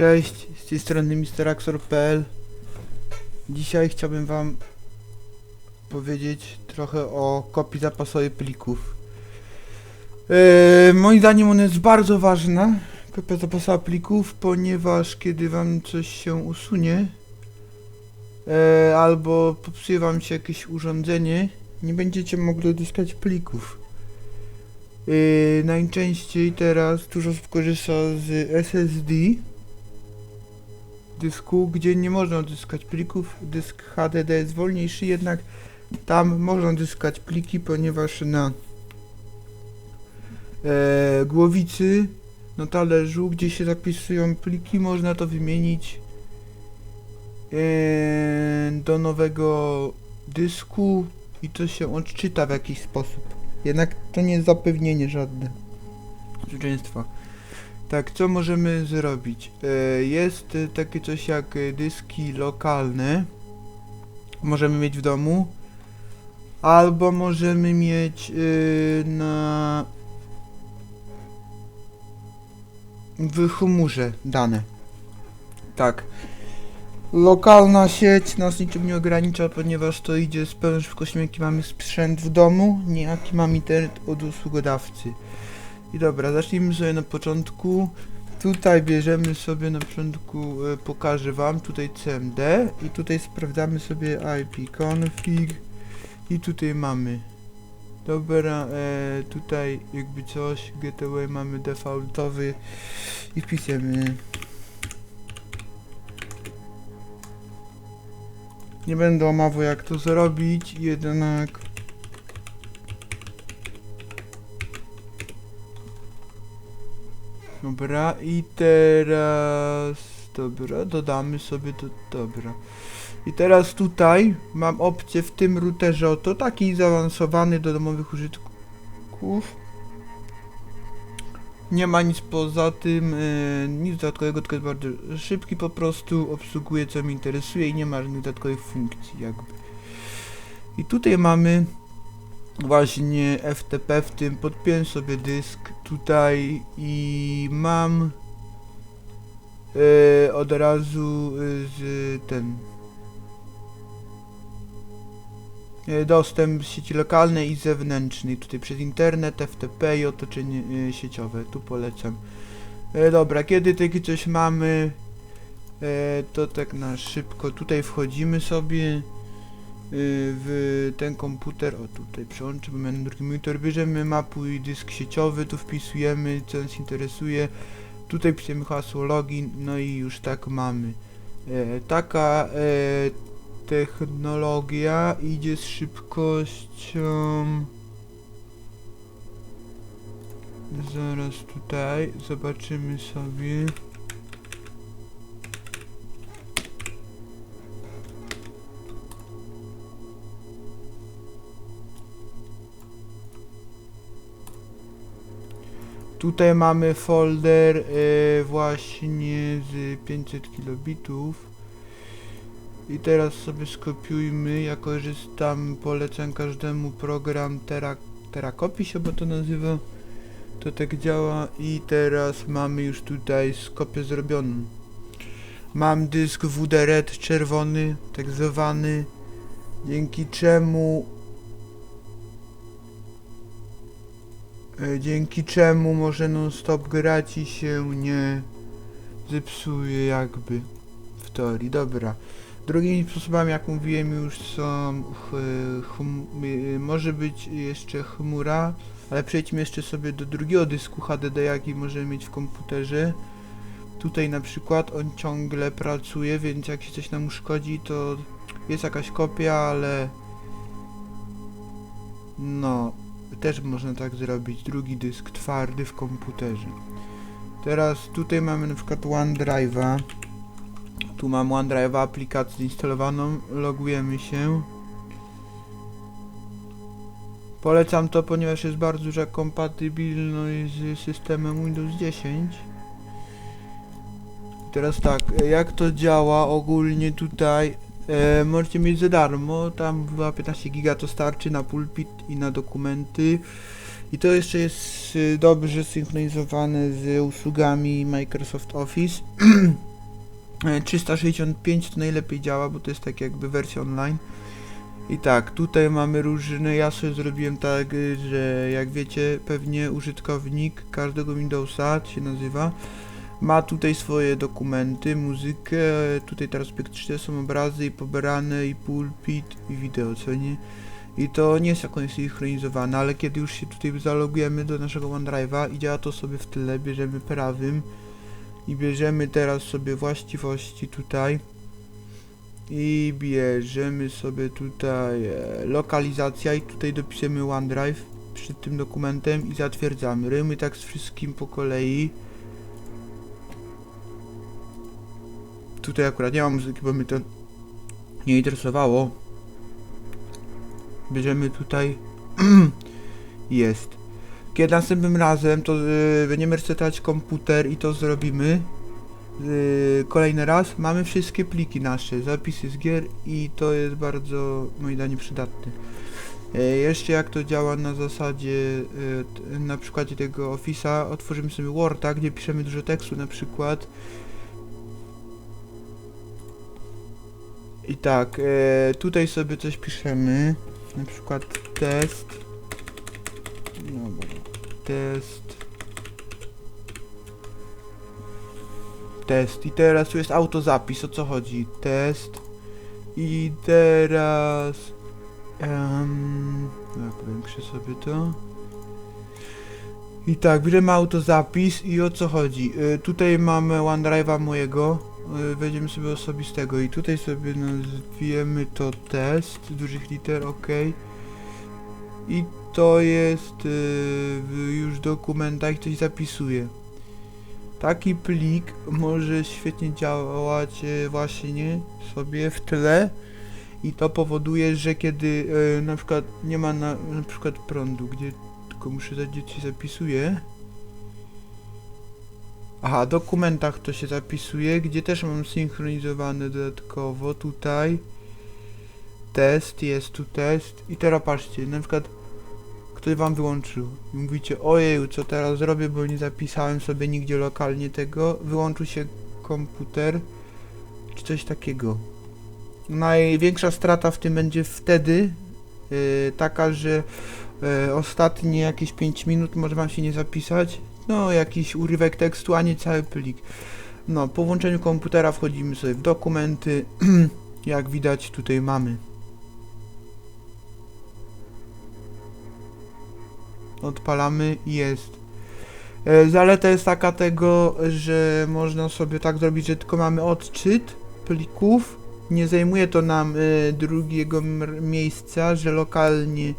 Cześć, z tej strony MrAxor.pl Dzisiaj chciałbym wam powiedzieć trochę o kopii zapasowej plików. Yy, moim zdaniem ona jest bardzo ważna, kopia zapasowa plików, ponieważ kiedy wam coś się usunie yy, albo popsuje wam się jakieś urządzenie, nie będziecie mogli odzyskać plików. Yy, najczęściej teraz dużo osób korzysta z SSD dysku, gdzie nie można odzyskać plików. Dysk HDD jest wolniejszy, jednak tam można odzyskać pliki, ponieważ na e, głowicy, na talerzu, gdzie się zapisują pliki, można to wymienić e, do nowego dysku i to się odczyta w jakiś sposób. Jednak to nie jest zapewnienie żadne. Zwycięstwa. Tak, co możemy zrobić? E, Jest e, takie coś jak e, dyski lokalne. Możemy mieć w domu. Albo możemy mieć na w chmurze dane. Tak. Lokalna sieć nas niczym nie ogranicza, ponieważ to idzie z pełną szybkością, jaki mamy sprzęt w domu, nie jaki mamy internet od usługodawcy. I dobra, zacznijmy sobie na początku. Tutaj bierzemy sobie na początku, e, pokażę wam, tutaj CMD i tutaj sprawdzamy sobie IP config i tutaj mamy. Dobra, e, tutaj jakby coś, gateway mamy defaultowy i wpisujemy. Nie będę omawiał jak to zrobić, jednak Dobra, i teraz... Dobra, dodamy sobie to... Dobra. I teraz tutaj mam opcję w tym routerze oto, taki zaawansowany do domowych użytków. Nie ma nic poza tym, e, nic dodatkowego, tylko jest bardzo szybki po prostu, obsługuje co mnie interesuje i nie ma żadnych dodatkowych funkcji jakby. I tutaj mamy właśnie FTP, w tym podpiąłem sobie dysk tutaj i mam e, od razu e, z ten e, dostęp z sieci lokalnej i zewnętrznej, tutaj przez internet, FTP i otoczenie sieciowe, tu polecam. Dobra, kiedy takie coś mamy, to tak na szybko. Tutaj wchodzimy sobie w ten komputer, o tutaj przełączę, bo miałem drugi monitor, bierzemy mapuj dysk sieciowy, tu wpisujemy co nas interesuje, tutaj pisujemy hasło login, no i już tak mamy. E, taka e, technologia idzie z szybkością. Zaraz tutaj zobaczymy sobie Tutaj mamy folder e, właśnie z 500 kilobitów. I teraz sobie skopiujmy, ja korzystam, polecam każdemu program Tera, Terakopy się bo to nazywa. To tak działa i teraz mamy już tutaj skopię zrobioną. Mam dysk WD Red czerwony, tak zwany, dzięki czemu dzięki czemu może non stop grać i się nie zepsuje jakby w teorii. Dobra. Drugimi sposobami, jak mówiłem już są y, może być jeszcze chmura, ale przejdźmy jeszcze sobie do drugiego dysku HDD, jaki możemy mieć w komputerze. Tutaj na przykład on ciągle pracuje, więc jak się coś nam uszkodzi, to jest jakaś kopia, ale no, też można tak zrobić, drugi dysk twardy w komputerze. Teraz tutaj mamy na przykład OneDrive'a. Tu mam OneDrive'a aplikację zainstalowaną, logujemy się. Polecam to, ponieważ jest bardzo duża kompatybilność z systemem Windows 10. I Teraz tak, jak to działa ogólnie tutaj E, możecie mieć za darmo, tam była 15 giga to starczy na pulpit i na dokumenty. I to jeszcze jest y, dobrze synchronizowane z usługami Microsoft Office. E, 365 to najlepiej działa, bo to jest tak jakby wersja online. I tak, tutaj mamy różne, ja sobie zrobiłem tak, y, że jak wiecie, pewnie użytkownik każdego Windowsa, się nazywa, ma tutaj swoje dokumenty, muzykę, tutaj teraz praktycznie są obrazy i pobierane i pulpit i wideo, co nie? I to nie jest jakoś synchronizowane, ale kiedy już się tutaj zalogujemy do naszego OneDrive'a i działa to sobie w tyle, bierzemy prawym i bierzemy teraz sobie właściwości tutaj i bierzemy sobie tutaj e, lokalizacja i tutaj dopiszemy OneDrive przed tym dokumentem i zatwierdzamy. Rymy tak z wszystkim po kolei. Tutaj akurat nie mam muzyki, bo mnie to nie interesowało. Bierzemy tutaj. Jest. Kiedy następnym razem to y, będziemy resetować komputer i to zrobimy. y, kolejny raz mamy wszystkie pliki nasze, zapisy z gier i to jest bardzo moim zdaniem przydatne. E, jeszcze jak to działa na zasadzie y, na przykładzie tego Office'a, otworzymy sobie Worda, gdzie piszemy dużo tekstu na przykład. I tak, e, tutaj sobie coś piszemy, na przykład test. Dobra, test. Test. I teraz tu jest autozapis, o co chodzi? Test. I teraz... Um, ja powiększę sobie to. I tak, bierzemy autozapis i o co chodzi? Y, tutaj mamy OneDrive'a mojego. Y, wejdziemy sobie osobistego i tutaj sobie nazwiemy to test dużych liter, ok. I to jest y, w już dokumentach coś zapisuje. Taki plik może świetnie działać y, właśnie sobie w tle i to powoduje, że kiedy na przykład nie ma na, na przykład prądu, gdzie tylko muszę dać gdzie się zapisuje. Aha, dokumentach to się zapisuje, gdzie też mam synchronizowane dodatkowo tutaj. Test, jest tu test i teraz patrzcie, na przykład ktoś wam wyłączył i mówicie ojej, co teraz zrobię, bo nie zapisałem sobie nigdzie lokalnie tego, wyłączył się komputer czy coś takiego. Największa strata w tym będzie wtedy yy, taka, że yy, ostatnie jakieś 5 minut może wam się nie zapisać, no jakiś urywek tekstu, a nie cały plik. No, po włączeniu komputera wchodzimy sobie w dokumenty, jak widać tutaj mamy. Odpalamy i jest. E, Zaleta jest taka tego, że można sobie tak zrobić, że tylko mamy odczyt plików. Nie zajmuje to nam e, drugiego miejsca, że lokalnie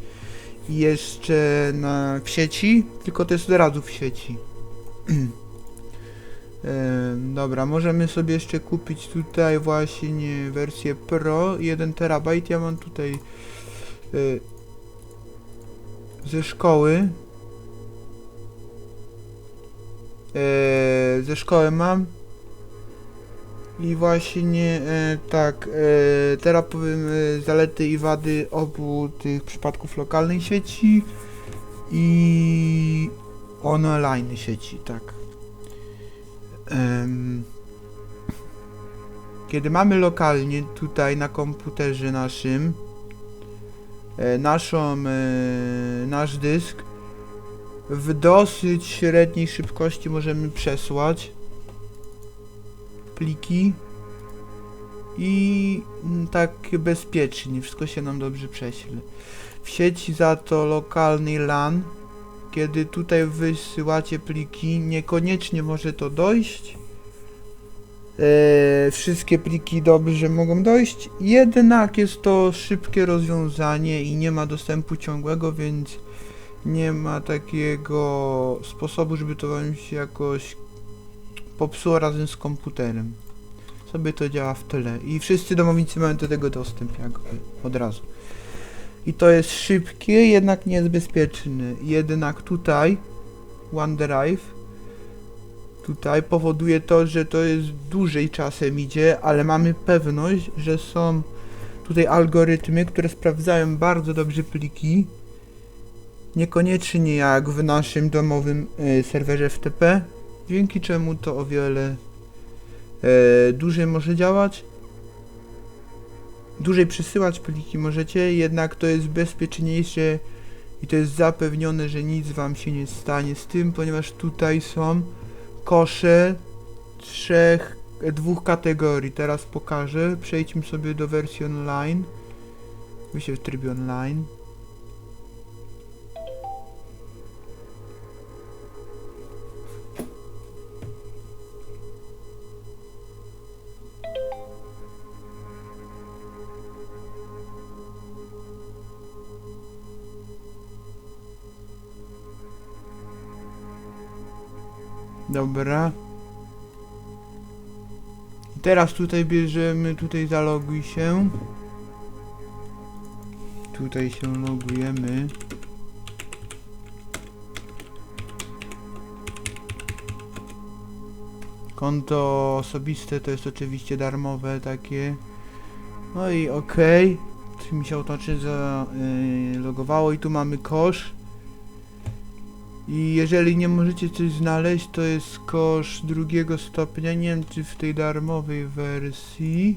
jeszcze na, w sieci, tylko to jest od razu w sieci. e, dobra, możemy sobie jeszcze kupić tutaj właśnie wersję Pro 1 terabajt. Ja mam tutaj e, ze szkoły. E, ze szkoły mam. I właśnie e, tak, e, teraz powiem e, zalety i wady obu tych przypadków lokalnej sieci i online sieci, tak. Em, kiedy mamy lokalnie tutaj na komputerze naszym e, naszą, e, nasz dysk w dosyć średniej szybkości możemy przesłać pliki i mm, tak bezpiecznie, wszystko się nam dobrze prześle. W sieci za to lokalny LAN, kiedy tutaj wysyłacie pliki, niekoniecznie może to dojść. E, wszystkie pliki dobrze mogą dojść, jednak jest to szybkie rozwiązanie i nie ma dostępu ciągłego, więc nie ma takiego sposobu, żeby to wam się jakoś popsuło razem z komputerem. Sobie to działa w tyle i wszyscy domownicy mają do tego dostęp jakby od razu. I to jest szybkie, jednak nie jest. Jednak tutaj OneDrive tutaj powoduje to, że to jest dłużej czasem idzie, ale mamy pewność, że są tutaj algorytmy, które sprawdzają bardzo dobrze pliki. Niekoniecznie jak w naszym domowym y, serwerze FTP, dzięki czemu to o wiele e, dłużej może działać. Dłużej przesyłać pliki możecie, jednak to jest bezpieczniejsze i to jest zapewnione, że nic wam się nie stanie z tym, ponieważ tutaj są kosze trzech, dwóch kategorii. Teraz pokażę. Przejdźmy sobie do wersji online. Wyjście w trybie online. Dobra. Teraz tutaj bierzemy, tutaj zaloguj się. Tutaj się logujemy. Konto osobiste to jest oczywiście darmowe takie. No i okej. Okay. Mi się automatycznie zalogowało i tu mamy kosz. I jeżeli nie możecie coś znaleźć, to jest kosz drugiego stopnia, nie wiem czy w tej darmowej wersji.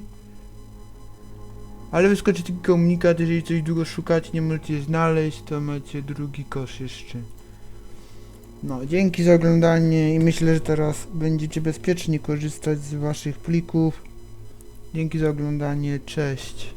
Ale wyskoczy taki komunikat, jeżeli coś długo szukacie, nie możecie znaleźć, to macie drugi kosz jeszcze. No, dzięki za oglądanie i myślę, że teraz będziecie bezpiecznie korzystać z waszych plików. Dzięki za oglądanie, cześć.